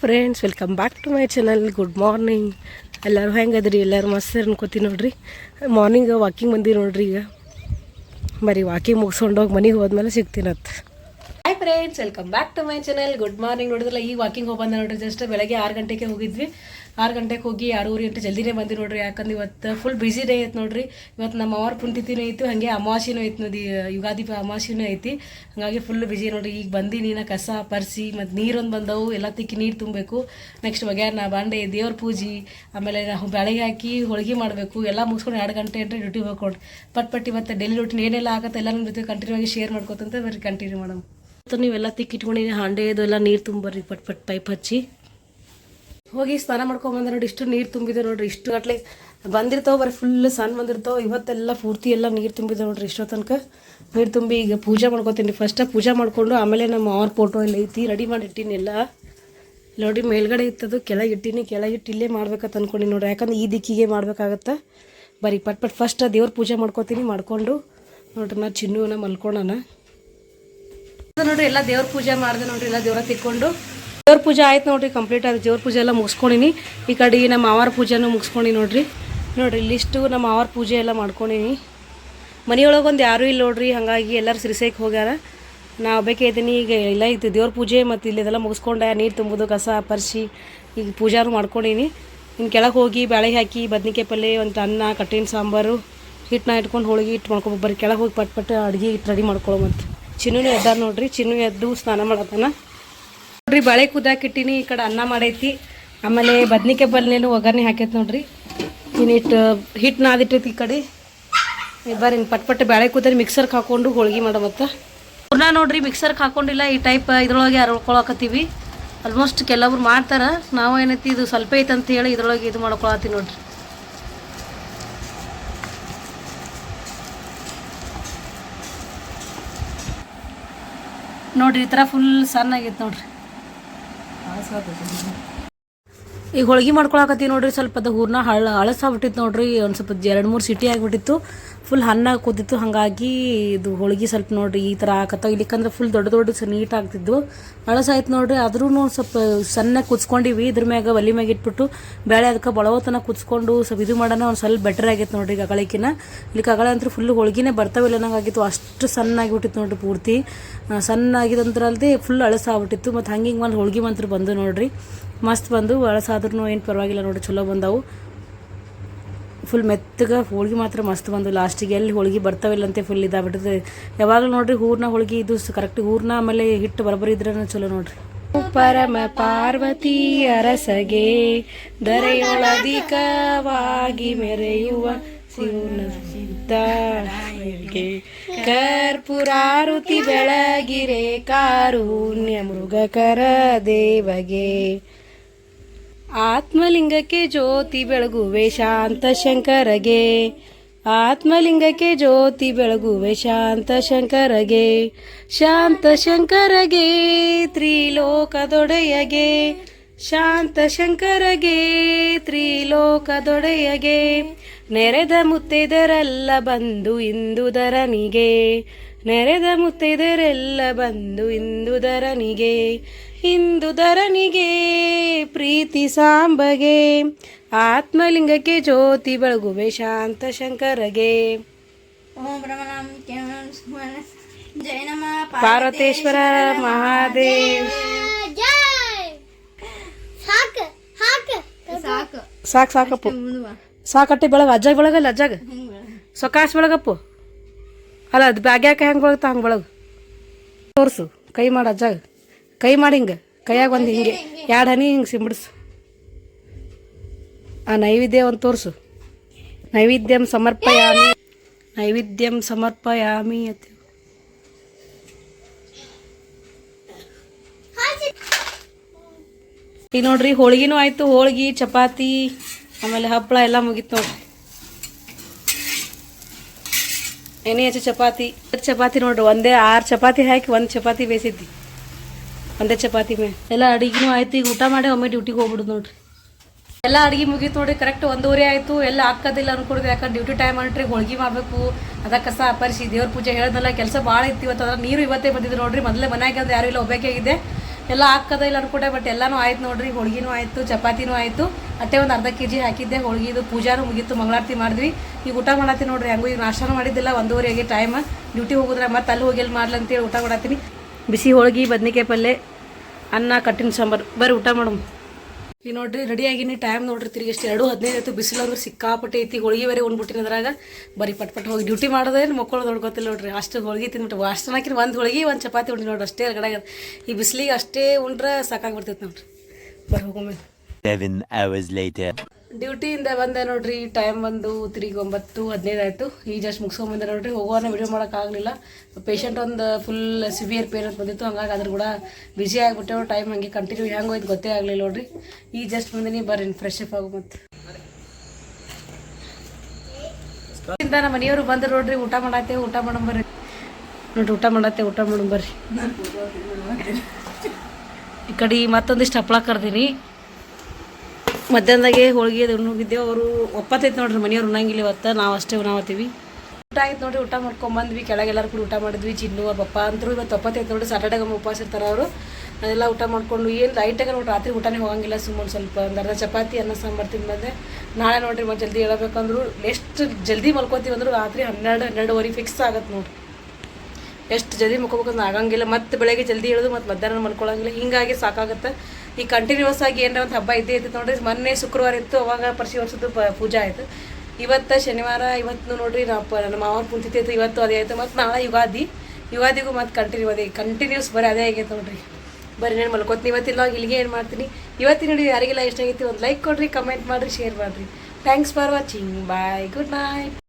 Friends welcome back to my channel good morning ಎಲ್ಲರೂ ಹೆಂಗದ್ರಿ? ಎಲ್ಲರೂ ಮಸ್ತ್ ಅನ್ಕೋತೀನಿ ನೋಡ್ರಿ. ಮಾರ್ನಿಂಗ್ ವಾಕಿಂಗ್ ಬಂದಿ ನೋಡ್ರಿ ಈಗ. ಬರೀ ವಾಕಿಂಗ್ ಮುಗಿಸ್ಕೊಂಡೋಗಿ ಮನೆಗೆ ಹೋದ್ಮೇಲೆ ಸಿಗ್ತೀನತ್. Hi friends welcome back to my channel good morning ನೋಡಿದ್ರಲ್ಲ ಈಗ ವಾಕಿಂಗ್ ಹೋಗಿ ಬಂದೆ ನೋಡ್ರಿ ಜಸ್ಟ್ ಬೆಳಗ್ಗೆ ಆರು ಗಂಟೆಗೆ ಹೋಗಿದ್ವಿ. ಆರು ಗಂಟೆಗೆ ಹೋಗಿ ಆರೂವರೆ ಗಂಟೆ ಜಲ್ದಿನೇ ಬಂದಿ ನೋಡ್ರಿ. ಯಾಕಂದ್ರೆ ಇವತ್ತು ಫುಲ್ ಬ್ಯುಸಿ ಡೇ ಐತೆ ನೋಡ್ರಿ. ಇವತ್ತು ನಮ್ಮ ಅವ್ರ ಪುಣ್ಯತಿಥಿನೂ ಐತಿ, ಹಾಗೆ ಅಮಾವಾಸ್ಯನೂ ಐತಿ ನೋಡಿ ಯುಗಾದಿ ಅಮಾವಾಸ್ಯನೂ ಐತಿ. ಹಾಗಾಗಿ ಫುಲ್ ಬಿಜಿ ನೋಡ್ರಿ. ಈಗ ಬಂದು ನೀನು ಕಸ ಪರಿಸಿ, ಮತ್ತು ನೀರೊಂದು ಬಂದವು. ಎಲ್ಲ ತಿಕ್ಕಿ ನೀರು ತುಂಬಬೇಕು. ನೆಕ್ಸ್ಟ್ ನಾ ಬಾಂಡೆ, ದೇವ್ರ ಪೂಜೆ, ಆಮೇಲೆ ನಾವು ಬೆಳಗ್ಗೆ ಹಾಕಿ ಹೋಳಿಗೆ ಮಾಡಬೇಕು. ಎಲ್ಲ ಮುಗಿಸ್ಕೊಂಡು ಎರಡು ಗಂಟೆ ಅಂದರೆ ಡ್ಯೂಟಿ ಹೋಗ್ಕೊಂಡು. ಪಟ್ ಪಟ್ ಇವತ್ತು ಡೈಲಿ ರೂಟೀನ್ ಏನೆಲ್ಲ ಆಗುತ್ತೆ ಎಲ್ಲ ನಿಮ್ಮ ಜೊತೆ ಕಂಟಿನ್ಯೂ ಆಗಿ ಶೇರ್ ಮಾಡ್ಕೊತಂತ ಬರೀ ಕಂಟಿನ್ಯೂ ಮತ್ತು ನೀವೆಲ್ಲ ತಿಕ್ಕಿಟ್ಕೊಂಡಿನಿ ಹಾಂಡೆ ಇದು ಎಲ್ಲ ನೀರು ತುಂಬರ್ರಿ ಪಟ್ ಪಟ್ ಪೈಪ್ ಹಚ್ಚಿ. ಹೋಗಿ ಸ್ನಾನ ಮಾಡ್ಕೊಂಬಂದ್ರೆ ನೋಡಿ ಇಷ್ಟು ನೀರು ತುಂಬಿದೆ ನೋಡ್ರಿ, ಇಷ್ಟು ಗಟ್ಲೆ ಬಂದಿರ್ತಾವೆ ಬರೀ ಫುಲ್ ಸಣ್ಣ ಬಂದಿರ್ತಾವೆ, ಇವತ್ತೆಲ್ಲ ಪೂರ್ತಿ ಎಲ್ಲ ನೀರು ತುಂಬಿದೆ ನೋಡ್ರಿ ಇಷ್ಟೋ ತನಕ ನೀರು ತುಂಬಿ ಈಗ ಪೂಜೆ ಮಾಡ್ಕೊತೀನಿ. ಫಸ್ಟ್ ಪೂಜೆ ಮಾಡಿಕೊಂಡು ಆಮೇಲೆ ನಮ್ಮ ಅವ್ರ ಫೋಟೋ ಎಲ್ಲ ಐತಿ ರೆಡಿ ಮಾಡಿ ಇಟ್ಟೀನಿ ಎಲ್ಲ. ನೋಡಿ ಮೇಲ್ಗಡೆ ಇತ್ತದು, ಕೆಳಗೆ ಇಟ್ಟೀನಿ, ಕೆಳಗೆ ಇಟ್ಟು ಇಲ್ಲೇ ಮಾಡ್ಬೇಕಂತ ಅನ್ಕೊಂಡು ನೋಡ್ರಿ. ಯಾಕಂದ್ರೆ ಈ ದಿಕ್ಕಿಗೆ ಮಾಡ್ಬೇಕಾಗತ್ತೆ. ಬರೀ ಪಟ್ ಪಟ್ ಫಸ್ಟ್ ದೇವ್ರ ಪೂಜೆ ಮಾಡ್ಕೊತೀನಿ, ಮಾಡಿಕೊಂಡು ನೋಡ್ರಿ ನಾ ಚಿನ್ನೂನ ಮಲ್ಕೊಳ್ಳೋಣ ನೋಡ್ರಿ, ಎಲ್ಲ ದೇವ್ರ ಪೂಜೆ ಮಾಡಿದೆ ನೋಡ್ರಿ, ಎಲ್ಲ ದೇವ್ರ ತಿಕ್ಕೊಂಡು. ದೇವ್ರ ಪೂಜೆ ಆಯ್ತು ನೋಡ್ರಿ ಕಂಪ್ಲೀಟ್ ಆಯ್ತು. ದೇವ್ರ ಪೂಜೆ ಎಲ್ಲ ಮುಗಿಸ್ಕೊಂಡಿನಿ. ಈ ಕಡೆ ನಮ್ಮ ಮಾವಾರ ಪೂಜೆನೂ ಮುಗಿಸ್ಕೊಂಡು ನೋಡ್ರಿ. ನೋಡ್ರಿ ಇಲ್ಲಿಷ್ಟು ನಮ್ಮ ಮಾವಾರ ಪೂಜೆ ಎಲ್ಲ ಮಾಡ್ಕೊಂಡಿನಿ. ಮನೆಯೊಳಗೆ ಒಂದು ಯಾರೂ ಇಲ್ಲ ನೋಡ್ರಿ, ಹಾಗಾಗಿ ಎಲ್ಲರೂ ಸಿರಿಸೈಕ್ ಹೋಗ್ಯಾರ. ನಾ ಬೇಕೇ ಇದ್ದೀನಿ ಈಗ ಎಲ್ಲ ಇತ್ತು ದೇವ್ರ ಪೂಜೆ ಮತ್ತು ಇಲ್ಲಿ ಇದೆಲ್ಲ ಮುಗಿಸ್ಕೊಂಡೆ, ನೀರು ತುಂಬುದು, ಕಸ ಪರಿಸಿ, ಈಗ ಪೂಜಾರು ಮಾಡ್ಕೊಂಡಿನಿ. ಇನ್ನು ಕೆಳಗೆ ಹೋಗಿ ಬೇಳೆ ಹಾಕಿ, ಬದ್ನಿಕಾಯಿ ಪಲ್ಯ ಒಂದು ಅನ್ನ, ಕಟ್ಟಿನ ಸಾಂಬಾರು ಹಿಟ್ಟನ್ನ ಇಟ್ಕೊಂಡು ಹೋಳಿಗೆ ಇಟ್ಟು ಮಾಡ್ಕೊಬೇಕು ಬರೀ ಕೆಳಗೆ ಹೋಗಿ ಪಟ್ ಪಟ್ ಅಡುಗೆ ಇಟ್ಟು ರೆಡಿ ಮಾಡ್ಕೊಳ್ಳೋ ಮತ್ತು ಚಿನ್ನೂ ಎದ್ದ ನೋಡ್ರಿ, ಚಿನ್ನು ಎದ್ದು ಸ್ನಾನ ಮಾಡತ್ತಾನ ನೋಡ್ರಿ, ಬಳೆ ಕುದಾಕಿಟ್ಟಿನಿ ಈ ಕಡೆ ಅನ್ನ ಮಾಡೈತಿ. ಆಮೇಲೆ ಬದ್ನಿಕಾಯಿ ಬಲ್ಲೇನು ಒಗ್ಗರಣೆ ಹಾಕೈತಿ ನೋಡ್ರಿ. ಇನ್ನಿಟ್ಟು ಹಿಟ್ಟು ನಾದಿಟ್ಟೈತಿ ಈ ಕಡೆ. ಬರ್ರಿ ಪಟ್ ಪಟ್ ಬೇಳೆ ಕೂತರಿ ಮಿಕ್ಸರ್ಗೆ ಹಾಕೊಂಡು ಹೋಳ್ಗೆ ಮಾಡೋ ಮತ್ತು ಪೂರ್ಣ ನೋಡ್ರಿ ಮಿಕ್ಸರ್ಗೆ ಹಾಕೊಂಡಿಲ್ಲ. ಈ ಟೈಪ್ ಇದ್ರೊಳಗೆ ಉಳ್ಕೊಳಕತ್ತೀವಿ. ಆಲ್ಮೋಸ್ಟ್ ಕೆಲವ್ರು ಮಾಡ್ತಾರೆ. ನಾವು ಏನೈತಿ, ಇದು ಸ್ವಲ್ಪ ಐತಂತ ಹೇಳಿ ಇದ್ರೊಳಗೆ ಇದು ಮಾಡ್ಕೊಳತ್ತೀವಿ ನೋಡ್ರಿ. ನೋಡ್ರಿ, ಈ ಥರ ಫುಲ್ ಸಣ್ಣ ಆಗೈತೆ ನೋಡ್ರಿ. ಈಗ ಹೋಳಿಗೆ ಮಾಡ್ಕೊಳಕತ್ತೀವಿ ನೋಡ್ರಿ, ಸ್ವಲ್ಪ ಅದು ಹೂರ್ನ ಹಳ ಹಳಸಾಗ್ಬಿಟ್ಟಿತ್ತು ನೋಡ್ರಿ, ಒಂದು ಸ್ವಲ್ಪ ಎರಡು ಮೂರು ಸಿಟಿ ಆಗಿಬಿಟ್ಟಿತ್ತು. ಫುಲ್ ಹಣ್ಣಾಗಿ ಕೂತಿತ್ತು ಹಾಗಾಗಿ ಇದು ಹೋಳಿಗೆ ಸ್ವಲ್ಪ ನೋಡ್ರಿ ಈ ಥರ ಆಕತ್ತಾವ ಇಲ್ಲಿಕಂದ್ರೆ ಫುಲ್ ದೊಡ್ಡ ದೊಡ್ಡ ನೀಟ್ ಆಗ್ತಿದ್ವು. ಹಳಸಾಯ್ತು ನೋಡ್ರಿ ಆದ್ರೂ ಸ್ವಲ್ಪ ಸಣ್ಣ ಕುಚ್ಕೊಂಡಿವಿ ಇದ್ರ ಮ್ಯಾಗ ಒಲಿ ಮ್ಯಾಗ ಇಟ್ಬಿಟ್ಟು ಬೇಳೆ ಅದಕ್ಕೆ ಬಳವತನ ಕುಚ್ಕೊಂಡು ಸ್ವಲ್ಪ ಇದು ಮಾಡೋಣ ಒಂದು ಸ್ವಲ್ಪ ಬೆಟರ್ ಆಗೈತೆ ನೋಡ್ರಿ ಈಗ ಅಗಳಿಕಿನ ಇಲ್ಲಿ ಕಗಳೆ ಅಂತೂ ಫುಲ್ ಹೋಳ್ಗಿನೇ ಬರ್ತಾವಿಲ್ಲ ನಂಗಾಗಿತ್ತು ಅಷ್ಟು ಸಣ್ಣ ಆಗಿಬಿಟ್ಟಿತ್ತು ನೋಡ್ರಿ ಪೂರ್ತಿ. ಸಣ್ಣ ಅಲ್ಲದೆ ಫುಲ್ ಹಳಸಾಗ್ಬಿಟ್ಟಿತ್ತು ಮತ್ತು ಹಂಗೆ ಹಿಂಗೆ ಒಂದು ಹೋಳಿಗೆ ಮಂತ್ರ ಬಂದು ನೋಡ್ರಿ. ಮಸ್ತ್ ಬಂದು ಅಳಸಾದ್ರೂ ಏನು ಪರವಾಗಿಲ್ಲ ನೋಡ್ರಿ, ಚಲೋ ಬಂದವು. ಫುಲ್ ಮೆತ್ತಗೆ ಹೋಳಿಗೆ ಮಾತ್ರ ಮಸ್ತ್ ಬಂದು ಲಾಸ್ಟಿಗೆ ಎಲ್ಲಿ ಹೋಳ್ಗೆ ಬರ್ತಾವಿಲ್ಲಂತೆ ಫುಲ್ ಇದಾಗ್ಬಿಟ್ಟಿದೆ. ಯಾವಾಗಲೂ ನೋಡ್ರಿ ಹೂರ್ನ ಹೋಳಿಗೆ ಇದು ಕರೆಕ್ಟ್ ಹೂರ್ನ ಆಮೇಲೆ ಹಿಟ್ಟು ಬರಬರಿ ಇದ್ರೆ ಚಲೋ ನೋಡ್ರಿ. ಪರಮ ಪಾರ್ವತಿ ಅರಸಗೆ ದರೆಯೊಳಧಿಕವಾಗಿ ಮೆರೆಯುವ ಶಿವನ ಕರ್ಪುರಾರುತಿ ಬೆಳಗಿರೆ ಕಾರುಣ್ಯ ಮೃಗಕರ ದೇವಗೆ. ಆತ್ಮಲಿಂಗಕ್ಕೆ ಜ್ಯೋತಿ ಬೆಳಗುವೆ ಶಾಂತ ಶಂಕರಗೆ. ಆತ್ಮಲಿಂಗಕ್ಕೆ ಜ್ಯೋತಿ ಬೆಳಗುವೆ ಶಾಂತ ಶಂಕರಗೆ. ಶಾಂತ ಶಂಕರಗೆ, ತ್ರಿಲೋಕದೊಡೆಯಗೆ. ಶಾಂತ ಶಂಕರಗೆ, ತ್ರಿಲೋಕದೊಡೆಯಗೆ. ನೆರೆದ ಮುತ್ತೈದರೆಲ್ಲ ಬಂದು ಇಂದುದರನಿಗೆ ನೆರೆದ ಮುತ್ತೈದರೆಲ್ಲ ಬಂದು ಇಂದುದರನಿಗೆ ಇಂದುದರನಿಗೆ ಪ್ರೀತಿ ಸಾಂಬಗೆ. ಆತ್ಮಲಿಂಗಕ್ಕೆ ಜ್ಯೋತಿ ಬೆಳಗುವೆ ಶಾಂತ ಶಂಕರಗೆ. ಪಾರ್ವತೇಶ್ವರ ಮಹಾದೇವ್. ಸಾಕು ಸಾಕು. ಸಾಕು. ಸಾಕು ಸಾಕಪ್ಪು. ಸಾಕಟ್ಟೆ ಬೆಳಗ ಅಜ್ಜಾಗ ಬೆಳಗಲ್ಲ ಅಜ್ಜಾಗ? ಸೊಕಾಶ್ ಬೆಳಗಪ್ಪು. ಅಲ್ಲ, ಅದು ಬ್ಯಾಗ್ಯಾಕ ಹೆಂಗೆ ಬಳಗ ಹಂಗೆ ಬಳಗ. ತೋರಿಸು, ಕೈ ಮಾಡಿ ಅಜ್ಜಾಗ. ಕೈ ಮಾಡಿ ಹಿಂಗೆ, ಕೈಯಾಗ ಒಂದು ಹಿಂಗೆ, ಎರಡು ಹನಿ ಹಿಂಗೆ ಸಿಂಬಿಡಿಸು. ಆ ನೈವೇದ್ಯ ಒಂದು ತೋರಿಸು. ನೈವೇದ್ಯಂ ಸಮರ್ಪಯಾಮಿ ನೈವೇದ್ಯಂ ಸಮರ್ಪಯಾಮಿ ಅತಿ ಈಗ ನೋಡ್ರಿ, ಹೋಳ್ಗಿನೂ ಆಯ್ತು, ಹೋಳಿಗೆ, ಚಪಾತಿ, ಆಮೇಲೆ ಹಪ್ಪಳ ಎಲ್ಲ ಮುಗೀತು ನೋಡ್ರಿ. ಎಣ್ಣೆ ಹೆಚ್ಚು ಚಪಾತಿ ಚಪಾತಿ ನೋಡ್ರಿ, ಒಂದೇ ಆರು ಚಪಾತಿ ಹಾಕಿ ಒಂದು ಚಪಾತಿ ಬೇಯಿಸಿದ್ದಿ. ಒಂದೇ ಚಪಾತಿ ಮೇ ಎಲ್ಲ ಅಡಿಗೆನೂ ಆಯ್ತು, ಈಗ ಊಟ ಮಾಡಿ ಒಮ್ಮೆ ಡ್ಯೂಟಿಗೆ ಹೋಗ್ಬಿಡುದು ನೋಡ್ರಿ. ಎಲ್ಲ ಅಡಿಗೆ ಮುಗೀತು ನೋಡಿ ಕರೆಕ್ಟ್ ಒಂದೂವರೆ ಆಯಿತು, ಎಲ್ಲ ಹಾಕೋದಿಲ್ಲ ಅನ್ಕೊಡ್ದು ಯಾಕಂದ್ರೆ ಡ್ಯೂಟಿ ಟೈಮ್ ಅಂಟ್ರಿ ಹೋಳ್ಗೆ ಮಾಡಬೇಕು. ಅದಕ್ಕೆ ಕಸ ಅಪರಿಸಿ ದೇವ್ರ ಪೂಜೆ ಹೇಳೋದಲ್ಲ ಕೆಲಸ ಭಾಳ ಇತ್ತು ಇವತ್ತು ಅದ್ರ ನೀರು ಇವತ್ತೇ ಬಂದಿದ್ದು ನೋಡ್ರಿ, ಮೊದಲೇ ಮನ್ಯಾಗ ಯಾರು ಇಲ್ಲ, ಒಬ್ಬಕೆ ಆಗಿದೆ. ಎಲ್ಲ ಹಾಕದ ಇಲ್ಲ ಅನ್ಕೊಂಡೆ ಬಟ್ ಎಲ್ಲನೂ ಆಯ್ತು ನೋಡ್ರಿ. ಹೋಳ್ಗಿನೂ ಆಯಿತು, ಚಪಾತಿನೂ ಆಯಿತು. ಅಟ್ಟೆ ಒಂದು ಅರ್ಧ ಕೆ ಜಿ ಹಾಕಿದ್ದೆ ಹೋಳ್ಗಿದು ಪೂಜಾನು ಮುಗಿತು, ಮಂಗಳಾರತಿ ಮಾಡಿದ್ವಿ. ಈಗ ಊಟ ಮಾಡತ್ತೀನಿ ನೋಡ್ರಿ, ಹಂಗೂ ಈಗ ನಾಷ್ಟಾನು ಮಾಡಿದ್ದಿಲ್ಲ ಒಂದೂವರೆಗೆ ಟೈಮ್ ಡ್ಯೂಟಿ ಹೋಗಿದ್ರೆ ಮತ್ತೆ ಅಲ್ಲಿ ಹೋಗಿ ಎಲ್ಲಿ ಮಾಡ್ಲಂತೇಳಿ ಊಟ ಮಾಡತ್ತೀನಿ. ಬಿಸಿ ಹೋಳ್ಗಿ, ಬದ್ನಿಕಾಯಿ ಪಲ್ಲೆ, ಅನ್ನ, ಕಟ್ಟಿನ ಸಾಂಬಾರು. ಬರ್ರಿ ಊಟ ಮಾಡಮ್. ಈಗ ನೋಡ್ರಿ ರೆಡಿ ಆಗಿನಿ ಟೈಮ್ ನೋಡ್ರಿ, ತಿರುಗಿ ಎಷ್ಟು, ಎರಡು ಹದಿನೈದು ಆಯ್ತು, ಬಿಸಿಲು ಅಂದ್ರೆ ಸಿಕ್ಕಾಪಟ್ಟೆ ಐತಿ, ಹೋಳಿಗೆ ಬೇರೆ ಉಂಡ್ಬಿಟ್ಟಿನ ಅದ್ರಾಗ. ಬರೀ ಪಟ್ ಪಟ್ ಹೋಗಿ ಡ್ಯೂಟಿ ಮಾಡೋದೇ ಮಕ್ಕಳು ನೋಡ್ಕೊತಿಲ್ಲ ನೋಡ್ರಿ. ಅಷ್ಟು ಹೋಳಿಗೆ ತಿಂದ್ಬಿಟ್ಟು ಅಷ್ಟು ಹಾಕಿನ ಒಂದು ಹೋಳಿಗೆ, ಒಂದು ಚಪಾತಿ ಉಂಡಿ ನೋಡ್ರಿ ಅಷ್ಟೇ ಗಡಾಗ ಈ ಬಿಸಿಲಿಗೆ ಅಷ್ಟೇ ಉಂಡ್ರೆ ಸಾಕಾಗ್ಬಿಡ್ತೈತೆ ನೋಡ್ರಿ. ಬರ್ರಿ ಹೋಗೋಮೇಲೆ. ಡ್ಯೂಟಿಯಿಂದ ಬಂದೆ ನೋಡ್ರಿ ಟೈಮ್ ಬಂದು ತಿರುಗಿ ಒಂಬತ್ತು, ಹದಿನೈದು ಆಯಿತು. ಈಗ ಜಸ್ಟ್ ಮುಗಿಸ್ಕೊಂಬಂದೆ ನೋಡ್ರಿ ಹೋಗೋಣ ವಿಡಿಯೋ ಮಾಡೋಕ್ಕಾಗಲಿಲ್ಲ ಪೇಷಂಟ್ ಒಂದು ಫುಲ್ ಸಿವಿಯರ್ ಪೇನ್ ಅಂತ ಬಂದಿತ್ತು, ಹಂಗಾಗಿ ಅದ್ರ ಕೂಡ ಬಿಸಿ ಆಗಿಬಿಟ್ಟೆವು ಟೈಮ್ ಹಂಗೆ ಕಂಟಿನ್ಯೂ ಹೆಂಗೆ ಹೋಯ್ತು ಗೊತ್ತೇ ಆಗಲಿಲ್ಲ ನೋಡ್ರಿ. ಈಗ ಜಸ್ಟ್ ಬಂದಿನಿ ಬರ್ರಿ ಫ್ರೆಶ್ ಅಪ್ ಆಗು ಮತ್ತೆ. ನಮ್ಮ ಮನೆಯವರು ಬಂದ್ರು ನೋಡ್ರಿ, ಊಟ ಮಾಡತ್ತೆ, ಊಟ ಬರ್ರಿ. ನೋಡ್ರಿ, ಊಟ ಮಾಡತ್ತೆ, ಊಟ ಬರ್ರಿ. ಈ ಕಡೆ ಮತ್ತೊಂದಿಷ್ಟು ಹಪ್ಪಳ ಕರ್ದೀನಿ. ಮಧ್ಯಾಹ್ನದಾಗೆ ಹೋಳಿಗೆ ಅದು ಹೋಗಿದ್ದೇವೆ. ಅವರು ಒಪ್ಪತ್ತೈತೆ ನೋಡ್ರಿ, ಮನೆಯವ್ರು ಉಣ್ಣಂಗಿಲ್ಲ ಇವತ್ತು. ನಾವು ಅಷ್ಟೇ ಉಣಾವತ್ತೀವಿ ಊಟ ಆಯ್ತು ನೋಡ್ರಿ, ಊಟ ಮಾಡ್ಕೊಂಬಂದ್ವಿ. ಕೆಳಗೆಲ್ಲರೂ ಕೂಡ ಊಟ ಮಾಡಿದ್ವಿ. ಚಿನ್ನು, ಅವ್ರ ಪಪ್ಪ ಅಂತರೂ ಇವತ್ತು ಒಪ್ಪತ್ತೈತೆ ನೋಡ್ರಿ. ಸಾಟರ್ಡೇಗೆ ಉಪವಾಸ ಇರ್ತಾರೆ ಅವರು. ಅದೆಲ್ಲ ಊಟ ಮಾಡ್ಕೊಂಡು ಏನು ಲೈಟಾಗ ನೋಡಿ ರಾತ್ರಿ ಊಟನೇ ಹೋಗಂಗಿಲ್ಲ ಸುಮ್ಮನೆ ಸ್ವಲ್ಪ ಒಂದು ಅರ್ಧ ಚಪಾತಿ, ಅನ್ನ ಸಾಂಬಾರು ಬಂದೆ ನಾಳೆ ನೋಡ್ರಿ ಮತ್ತೆ ಜಲ್ದಿ ಹೇಳಬೇಕಂದ್ರು, ಎಷ್ಟು ಜಲ್ದಿ ಮಲ್ಕೋತೀವಿ ಅಂದ್ರೆ ರಾತ್ರಿ ಹನ್ನೆರಡು, ಹನ್ನೆರಡುವರೆ ಫಿಕ್ಸ್ ಆಗತ್ತೆ ನೋಡ್ರಿ. ಎಷ್ಟು ಜಲ್ದಿ ಮಲ್ಕೋಬೇಕಂದ್ರೆ ಆಗಂಗಿಲ್ಲ. ಮತ್ತೆ ಬೆಳಗ್ಗೆ ಜಲ್ದಿ ಹೇಳೋದು ಮತ್ತೆ ಮಧ್ಯಾಹ್ನ ಮಲ್ಕೊಳ್ಳೋಂಗಿಲ್ಲ ಹಿಂಗಾಗಿ ಸಾಕಾಗುತ್ತೆ. ಈ ಕಂಟಿನ್ಯೂಸ್ ಆಗಿ ಏನಾರ ಒಂದು ಹಬ್ಬ ಇದ್ದೇ ಇತ್ತು ನೋಡ್ರಿ. ಮೊನ್ನೆ ಶುಕ್ರವಾರ ಇತ್ತು, ಅವಾಗ ಪರ್ಸಿ ವರ್ಷದ್ದು ಪೂಜೆ ಆಯಿತು. ಇವತ್ತು ಶನಿವಾರ ಇವತ್ತು ನೋಡ್ರಿ ನಾವು ಪ- ನಮ್ಮ ಮಾವನ ಕುಂತಿತ್ತು ಇವತ್ತು ಅದೇ ಆಯಿತು. ಮತ್ತು ನಾಳೆ ಯುಗಾದಿ. ಯುಗಾದಿಗೂ ಮತ್ತೆ ಕಂಟಿನ್ಯೂ ಅದೇ. ಕಂಟಿನ್ಯೂಸ್ ಬರೀ ಅದೇ ಆಗೈತೆ ನೋಡ್ರಿ. ಬರೀ ನಾನು ಮಲ್ಕೋತೀನಿ. ಇವತ್ತಿಲ್ಲ ಇಲ್ಲಿಗೆ ಏನು ಮಾಡ್ತೀನಿ? ಇವತ್ತಿನ ನೋಡಿ ಯಾರಿಗೆಲ್ಲ ಇಷ್ಟ ಒಂದು ಲೈಕ್ ಕೊಡ್ರಿ ಕಮೆಂಟ್ ಮಾಡಿರಿ ಶೇರ್ ಮಾಡಿರಿ. Thanks for watching bye good night